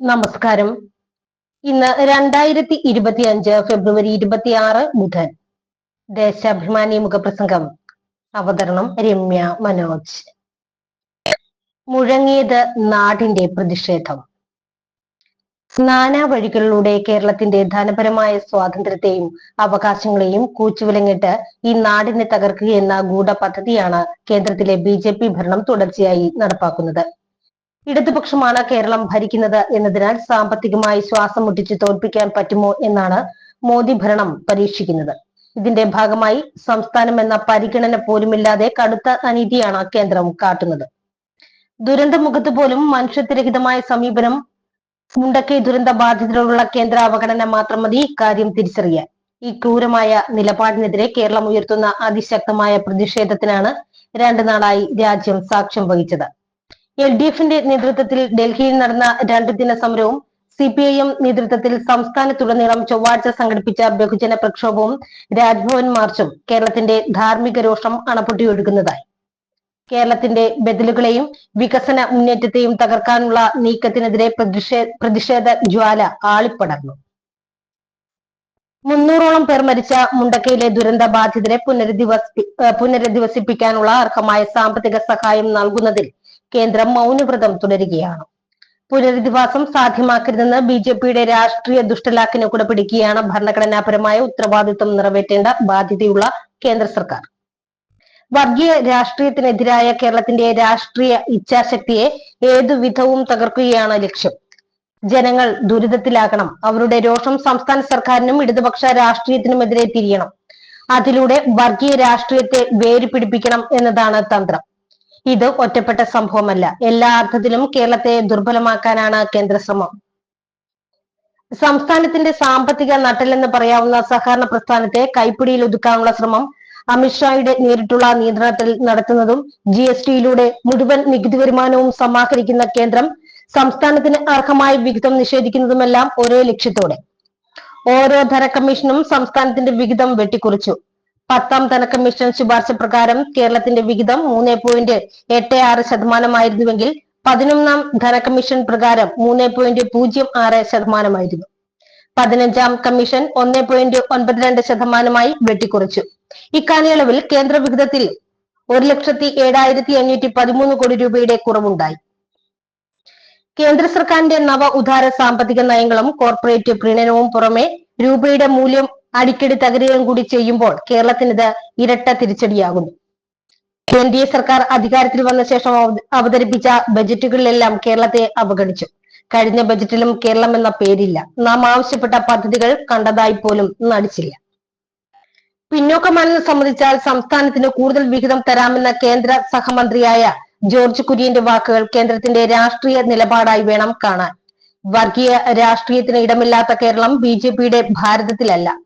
നമസ്കാരം. ഇന്ന് രണ്ടായിരത്തി ഇരുപത്തി അഞ്ച് ഫെബ്രുവരി ഇരുപത്തി ആറ് ബുധൻ ദേശാഭിമാനി മുഖപ്രസംഗം അവതരണം രമ്യ മനോജ്. മുഴങ്ങിയത് നാടിന്റെ പ്രതിഷേധം. സ്നാനാവഴികളിലൂടെ കേരളത്തിന്റെ ധനപരമായ സ്വാതന്ത്ര്യത്തെയും അവകാശങ്ങളെയും കൂച്ചുവിലങ്ങിട്ട് ഈ നാടിനെ തകർക്കുകയെന്ന ഗൂഢ പദ്ധതിയാണ് കേന്ദ്രത്തിലെ ബി ഭരണം തുടർച്ചയായി നടപ്പാക്കുന്നത്. ഇടതുപക്ഷമാണ് കേരളം ഭരിക്കുന്നത് എന്നതിനാൽ സാമ്പത്തികമായി ശ്വാസം മുട്ടിച്ച് തോൽപ്പിക്കാൻ പറ്റുമോ എന്നാണ് മോദി ഭരണം പരീക്ഷിക്കുന്നത്. ഇതിന്റെ ഭാഗമായി സംസ്ഥാനം എന്ന പരിഗണന പോലുമില്ലാതെ കടുത്ത അനീതിയാണ് കേന്ദ്രം കാട്ടുന്നത്. ദുരന്തമുഖത്ത് പോലും മനുഷ്യത്വരഹിതമായ സമീപനം മുണ്ടക്കൈ ദുരന്ത ബാധിതരോടുള്ള കേന്ദ്ര അവഗണന മാത്രം മതി ഇക്കാര്യം തിരിച്ചറിയാൻ. ഈ ക്രൂരമായ നിലപാടിനെതിരെ കേരളം ഉയർത്തുന്ന അതിശക്തമായ പ്രതിഷേധത്തിനാണ് രണ്ടു നാളായി രാജ്യം സാക്ഷ്യം വഹിച്ചത്. എൽ ഡി എഫിന്റെ നേതൃത്വത്തിൽ ഡൽഹിയിൽ നടന്ന രണ്ടു ദിന സമരവും സി പി ഐ എം നേതൃത്വത്തിൽ സംസ്ഥാനത്തുടനീളം ചൊവ്വാഴ്ച സംഘടിപ്പിച്ച ബഹുജന പ്രക്ഷോഭവും രാജ്ഭവൻ മാർച്ചും കേരളത്തിന്റെ ധാർമ്മിക രോഷം അണപ്പൊട്ടിയൊഴുകുന്നതായി കേരളത്തിന്റെ ബദലുകളെയും വികസന മുന്നേറ്റത്തെയും തകർക്കാനുള്ള നീക്കത്തിനെതിരെ പ്രതിഷേധ ജ്വാല ആളിപ്പടർന്നു. മുന്നൂറോളം പേർ മരിച്ച മുണ്ടക്കയിലെ ദുരന്ത ബാധിതരെ പുനരധിവസി പുനരധിവസിപ്പിക്കാനുള്ള അർഹമായ സാമ്പത്തിക സഹായം നൽകുന്നതിൽ കേന്ദ്രം മൗനവ്രതം തുടരുകയാണ്. പുനരധിവാസം സാധ്യമാക്കരുതെന്ന് ബി ജെ പിയുടെ രാഷ്ട്രീയ ദുഷ്ടലാക്കിന് കൂടെ പിടിക്കുകയാണ് ഭരണഘടനാപരമായ ഉത്തരവാദിത്വം നിറവേറ്റേണ്ട ബാധ്യതയുള്ള കേന്ദ്ര സർക്കാർ. വർഗീയ രാഷ്ട്രീയത്തിനെതിരായ കേരളത്തിന്റെ രാഷ്ട്രീയ ഇച്ഛാശക്തിയെ ഏതുവിധവും തകർക്കുകയാണ് ലക്ഷ്യം. ജനങ്ങൾ ദുരിതത്തിലാകണം. അവരുടെ രോഷം സംസ്ഥാന സർക്കാരിനും ഇടതുപക്ഷ രാഷ്ട്രീയത്തിനുമെതിരെ തിരിയണം. അതിലൂടെ വർഗീയ രാഷ്ട്രീയത്തെ വേര് പിടിപ്പിക്കണം എന്നതാണ് തന്ത്രം. ഇത് ഒറ്റപ്പെട്ട സംഭവമല്ല. എല്ലാ അർത്ഥത്തിലും കേരളത്തെ ദുർബലമാക്കാനാണ് കേന്ദ്ര ശ്രമം സംസ്ഥാനത്തിന്റെ സാമ്പത്തിക നട്ടലെന്ന് പറയാവുന്ന സഹകരണ പ്രസ്ഥാനത്തെ കൈപ്പിടിയിൽ ഒതുക്കാനുള്ള ശ്രമം അമിത്ഷായുടെ നേരിട്ടുള്ള നിയന്ത്രണത്തിൽ നടത്തുന്നതും ജി എസ് ടിയിലൂടെ മുഴുവൻ നികുതി വരുമാനവും സമാഹരിക്കുന്ന കേന്ദ്രം സംസ്ഥാനത്തിന് അർഹമായ വിഹിതം നിഷേധിക്കുന്നതുമെല്ലാം ഒരേ ലക്ഷ്യത്തോടെ. ഓരോ ധനകമ്മീഷനും സംസ്ഥാനത്തിന്റെ വിഹിതം വെട്ടിക്കുറിച്ചു. പത്താം ധനകമ്മീഷൻ ശുപാർശ പ്രകാരം കേരളത്തിന്റെ വിഹിതം മൂന്ന് പോയിന്റ് എട്ട് ആറ് ശതമാനമായിരുന്നുവെങ്കിൽ പതിനൊന്നാം ധനകമ്മീഷൻ പ്രകാരം മൂന്ന് പോയിന്റ് പൂജ്യം ആറ് ശതമാനമായിരുന്നു. പതിനഞ്ചാം കമ്മീഷൻ ഒന്ന് പോയിന്റ് ഒൻപത് രണ്ട് ശതമാനമായി വെട്ടിക്കുറച്ചു. ഇക്കാലയളവിൽ കേന്ദ്ര വിഹിതത്തിൽ ഒരു ലക്ഷത്തി ഏഴായിരത്തി അഞ്ഞൂറ്റി പതിമൂന്ന് കോടി രൂപയുടെ കുറവുണ്ടായി. കേന്ദ്ര സർക്കാരിന്റെ നവ ഉദാര സാമ്പത്തിക നയങ്ങളും കോർപ്പറേറ്റ് പ്രീണനവും പുറമെ രൂപയുടെ മൂല്യം അടിക്കടി തകരുകയും കൂടി ചെയ്യുമ്പോൾ കേരളത്തിനിത് ഇരട്ട തിരിച്ചടിയാകുന്നു. എൻ സർക്കാർ അധികാരത്തിൽ വന്ന ശേഷം അവതരിപ്പിച്ച ബജറ്റുകളിലെല്ലാം കേരളത്തെ അവഗണിച്ചു. കഴിഞ്ഞ ബജറ്റിലും കേരളം എന്ന പേരില്ല. നാം ആവശ്യപ്പെട്ട പദ്ധതികൾ കണ്ടതായി പോലും നടിച്ചില്ല. പിന്നോക്കമാണെന്ന് സംബന്ധിച്ചാൽ സംസ്ഥാനത്തിന് കൂടുതൽ വിഹിതം തരാമെന്ന കേന്ദ്ര സഹമന്ത്രിയായ ജോർജ് കുര്യന്റെ വാക്കുകൾ കേന്ദ്രത്തിന്റെ രാഷ്ട്രീയ നിലപാടായി വേണം കാണാൻ. വർഗീയ രാഷ്ട്രീയത്തിന് ഇടമില്ലാത്ത കേരളം ബി ജെ പിയുടെ ഭാരതത്തിലല്ല.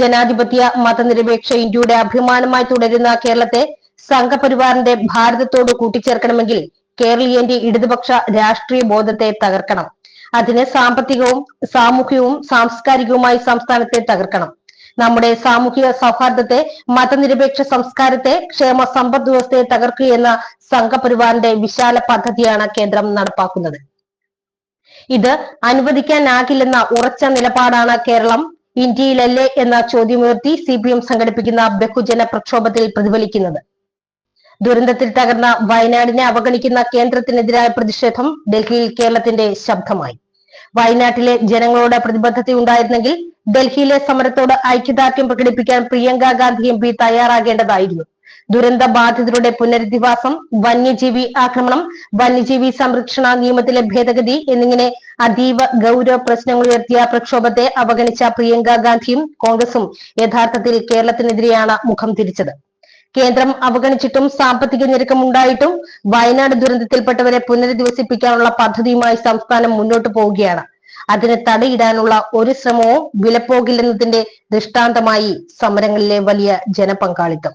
ജനാധിപത്യ മതനിരപേക്ഷ ഇന്ത്യയുടെ അഭിമാനമായി തുടരുന്ന കേരളത്തെ സംഘപരിവാറിന്റെ ഭാരതത്തോട് കൂട്ടിച്ചേർക്കണമെങ്കിൽ കേരളീയന്റെ ഇടതുപക്ഷ രാഷ്ട്രീയ ബോധത്തെ തകർക്കണം. അതിന് സാമ്പത്തികവും സാമൂഹികവും സാംസ്കാരികവുമായി സംസ്ഥാനത്തെ തകർക്കണം. നമ്മുടെ സാമൂഹിക സൗഹാർദ്ദത്തെ മതനിരപേക്ഷ സംസ്കാരത്തെ ക്ഷേമ സമ്പദ് വ്യവസ്ഥയെ തകർക്കുകയെന്ന സംഘപരിവാറിന്റെ വിശാല പദ്ധതിയാണ് കേന്ദ്രം നടപ്പാക്കുന്നത്. ഇത് അനുവദിക്കാനാകില്ലെന്ന ഉറച്ച നിലപാടാണ് കേരളം ഇന്ത്യയിലല്ലേ എന്ന ചോദ്യമുയർത്തി സി പി എം സംഘടിപ്പിക്കുന്ന ബഹുജന പ്രക്ഷോഭത്തിൽ പ്രതിഫലിക്കുന്നത്. ദുരന്തത്തിൽ തകർന്ന വയനാടിനെ അവഗണിക്കുന്ന കേന്ദ്രത്തിനെതിരായ പ്രതിഷേധം ഡൽഹിയിൽ കേരളത്തിന്റെ ശബ്ദമായി. വയനാട്ടിലെ ജനങ്ങളോട് പ്രതിബദ്ധതയുണ്ടായിരുന്നെങ്കിൽ ഡൽഹിയിലെ സമരത്തോട് ഐക്യദാർഢ്യം പ്രകടിപ്പിക്കാൻ പ്രിയങ്ക ഗാന്ധി എം പി തയ്യാറാകേണ്ടതായിരുന്നു. ദുരന്ത ബാധിതരുടെ പുനരധിവാസം വന്യജീവി ആക്രമണം വന്യജീവി സംരക്ഷണ നിയമത്തിലെ ഭേദഗതി എന്നിങ്ങനെ അതീവ ഗൗരവ പ്രശ്നങ്ങൾ ഉയർത്തിയ പ്രക്ഷോഭത്തെ അവഗണിച്ച പ്രിയങ്ക ഗാന്ധിയും കോൺഗ്രസും യഥാർത്ഥത്തിൽ കേരളത്തിനെതിരെയാണ് മുഖം തിരിച്ചത്. കേന്ദ്രം അവഗണിച്ചിട്ടും സാമ്പത്തിക ഞെരുക്കം ഉണ്ടായിട്ടും വയനാട് ദുരന്തത്തിൽപ്പെട്ടവരെ പുനരധിവസിപ്പിക്കാനുള്ള പദ്ധതിയുമായി സംസ്ഥാനം മുന്നോട്ട് പോവുകയാണ്. അതിന് തടയിടാനുള്ള ഒരു ശ്രമവും വിലപ്പോകില്ലെന്നതിന്റെ ദൃഷ്ടാന്തമായി സമരങ്ങളിലെ വലിയ ജനപങ്കാളിത്തം.